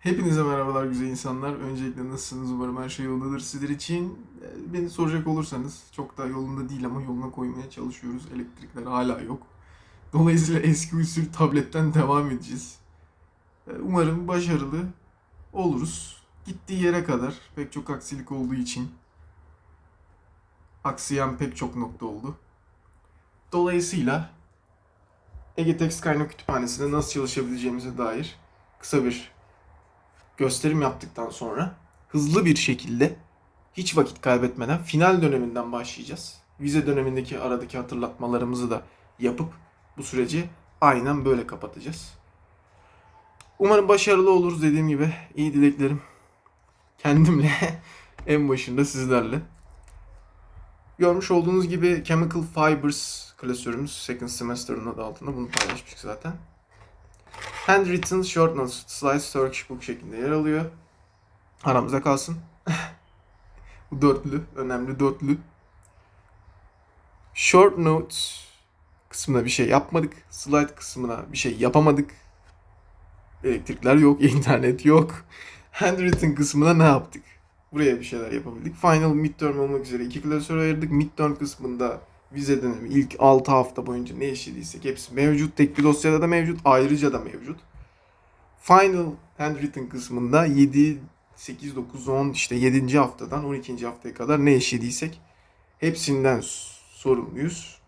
Hepinize merhabalar güzel insanlar. Öncelikle nasılsınız? Umarım her şey yolundadır sizler için. e, Beni soracak olursanız çok da yolunda değil ama yoluna koymaya çalışıyoruz. Elektrikler hala yok. Dolayısıyla eski usul tabletten devam edeceğiz. E, Umarım başarılı oluruz. Gittiği yere kadar pek çok aksilik olduğu için aksayan pek çok nokta oldu. Dolayısıyla Egetex kaynak kütüphanesinde nasıl çalışabileceğimize dair kısa bir gösterim yaptıktan sonra hızlı bir şekilde hiç vakit kaybetmeden final döneminden başlayacağız. Vize dönemindeki aradaki hatırlatmalarımızı da yapıp bu süreci aynen böyle kapatacağız. Umarım başarılı oluruz dediğim gibi. iyi dileklerim. Kendimle en başında sizlerle. Görmüş olduğunuz gibi Chemical Fibers klasörümüz second semester'ın adı altında bunu paylaşmıştık zaten. Handwritten Short Notes Slides Turkish Book şeklinde yer alıyor. Aramızda kalsın. Bu dörtlü, önemli dörtlü. Short Notes kısmına bir şey yapmadık. Slide kısmına bir şey yapamadık. Elektrikler yok, internet yok. Handwritten kısmına ne yaptık? Buraya bir şeyler yapabildik. Final midterm olmak üzere iki klasör ayırdık. Midterm kısmında vize dönemi ilk 6 hafta boyunca ne işlediysek hepsi mevcut. Tek bir dosyada da mevcut. Ayrıca da mevcut. Final handwritten kısmında 7, 8, 9, 10 işte 7. haftadan 12. haftaya kadar ne işlediysek hepsinden sorumluyuz.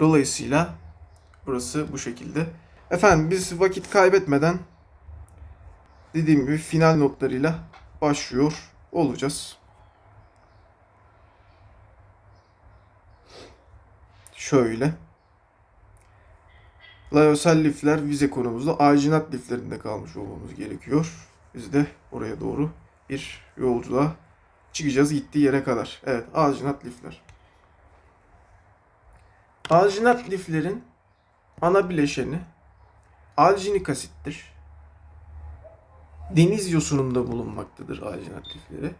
Dolayısıyla burası bu şekilde. Efendim biz vakit kaybetmeden dediğim gibi final notlarıyla başlıyor olacağız. Şöyle. Layosel lifler vize konumuzda ajinat liflerinde kalmış olmamız gerekiyor. Biz de oraya doğru bir yolculuğa çıkacağız gittiği yere kadar. Evet, ajinat lifler. Ajinat liflerin ana bileşeni aljinik asittir. Deniz yosununda bulunmaktadır ajinat lifleri.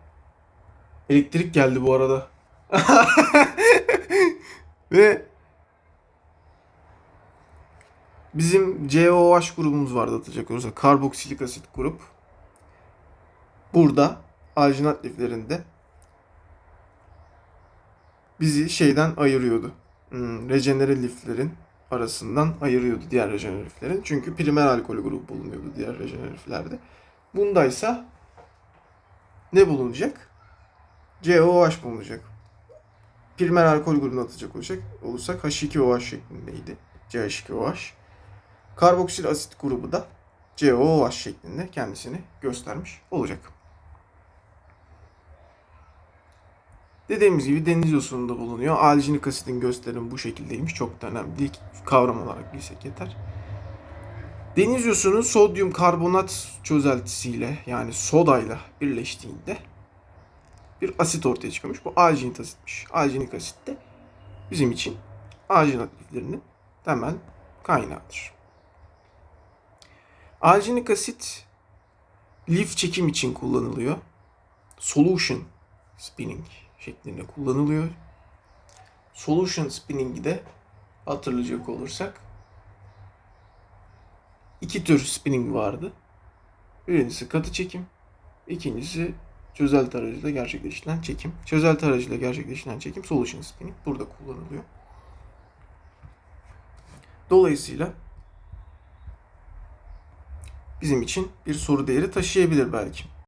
Elektrik geldi bu arada. Ve bizim COH grubumuz vardı atacak olursa. Karboksilik asit grup. Burada alginat liflerinde bizi şeyden ayırıyordu. Hmm, rejenere liflerin arasından ayırıyordu diğer rejenere liflerin. Çünkü primer alkol grubu bulunuyordu diğer rejenere liflerde. Bundaysa ne bulunacak? COH bulunacak. Primer alkol grubuna atacak olacak olursak H2OH şeklindeydi. CH2OH. Karboksil asit grubu da COOH şeklinde kendisini göstermiş olacak. Dediğimiz gibi deniz yosununda bulunuyor. Aljinik asitin gösterimi bu şekildeymiş. Çok da önemli değil. Kavram olarak bilsek yeter. Deniz yosunu sodyum karbonat çözeltisiyle yani sodayla birleştiğinde bir asit ortaya çıkıyormuş. Bu alginit asitmiş. Alginik asit de bizim için liflerinin temel kaynağıdır. Alginik asit lif çekim için kullanılıyor. Solution spinning şeklinde kullanılıyor. Solution spinning'i de hatırlayacak olursak iki tür spinning vardı. Birincisi katı çekim, ikincisi çözelti aracıyla gerçekleştirilen çekim. Çözelti aracıyla gerçekleştirilen çekim solution spinning burada kullanılıyor. Dolayısıyla bizim için bir soru değeri taşıyabilir belki.